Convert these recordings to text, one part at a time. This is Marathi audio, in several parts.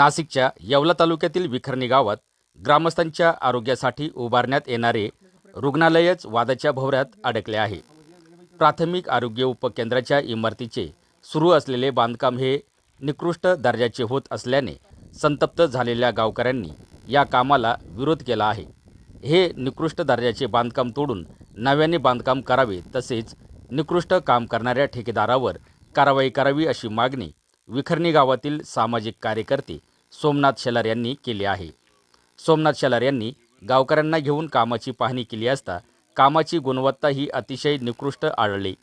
नाशिकच्या येवला तालुक्यातील विखर्णी गावात ग्रामस्थांच्या आरोग्यासाठी उभारण्यात येणारे रुग्णालयच वादाच्या भोवऱ्यात अडकले आहे. प्राथमिक आरोग्य उपकेंद्राच्या इमारतीचे सुरू असलेले बांधकाम हे निकृष्ट दर्जाचे होत असल्याने संतप्त झालेल्या गावकऱ्यांनी या कामाला विरोध केला आहे. हे निकृष्ट दर्जाचे बांधकाम तोडून नव्याने बांधकाम करावे तसेच निकृष्ट काम करणाऱ्या ठेकेदारावर कारवाई करावी अशी मागणी विखर्णी गावातील सामाजिक कार्यकर्ते सोमनाथ शेलार यांनी केली आहे. सोमनाथ शेलार यांनी गावकऱ्यांना घेऊन कामाची पाहणी केली असता कामाची गुणवत्ता ही अतिशय निकृष्ट आढळली.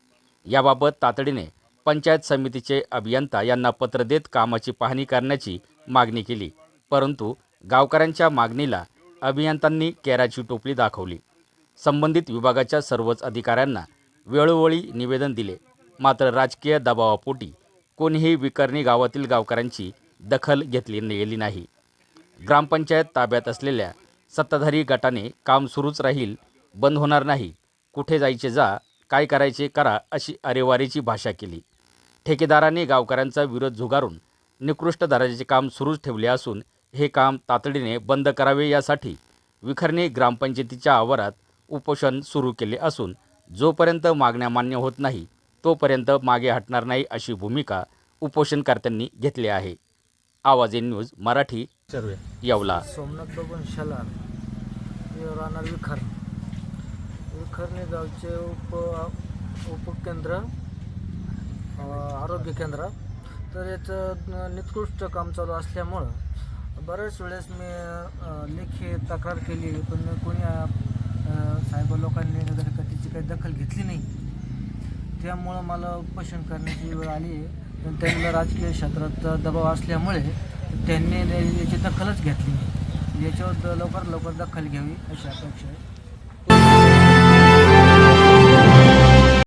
याबाबत तातडीने पंचायत समितीचे अभियंता यांना पत्र देत कामाची पाहणी करण्याची मागणी केली परंतु गावकऱ्यांच्या मागणीला अभियंत्यांनी केराची टोपली दाखवली. संबंधित विभागाच्या सर्वच अधिकाऱ्यांना वेळोवेळी निवेदन दिले. मात्र राजकीय दबावापोटी कोणीही विकर्णी गावातील गावकऱ्यांची दखल घेतली गेली नाही. ग्रामपंचायत ताब्यात असलेल्या सत्ताधारी गटाने काम सुरूच राहील बंद होणार नाही. कुठे जायचे जा काय करायचे करा अशी अरेवारीची भाषा केली. ठेकेदाराने गावकऱ्यांचा विरोध झुगारून निकृष्ट दर्जाचे काम सुरूच ठेवले असून हे काम तातडीने बंद करावे यासाठी विखरणे ग्रामपंचायतीच्या आवारात उपोषण सुरू केले असून जोपर्यंत मागण्या मान्य होत नाही तोपर्यंत मागे हटणार नाही अशी भूमिका उपोषणकर्त्यांनी घेतली आहे. Awaaz A news Marathi Yeola. Somnath Baban शलार राहणार विखर विखरणे गावचे उप उपकेंद्र आरोग्य केंद्र. तर याचं निकृष्ट काम चालू असल्यामुळं बऱ्याच वेळेस मी लेखी तक्रार केली पण कोणी साहेब लोकांनी वगैरे का तिची काही दखल घेतली नाही. त्यामुळं मला उपोषण करण्याची वेळ आली आहे. त्यांना राजकीय क्षेत्रात दबाव असल्यामुळे त्यांनी याची दखलच घेतली याच्यावर लवकर लवकर दखल घ्यावी अशी अपेक्षा आहे.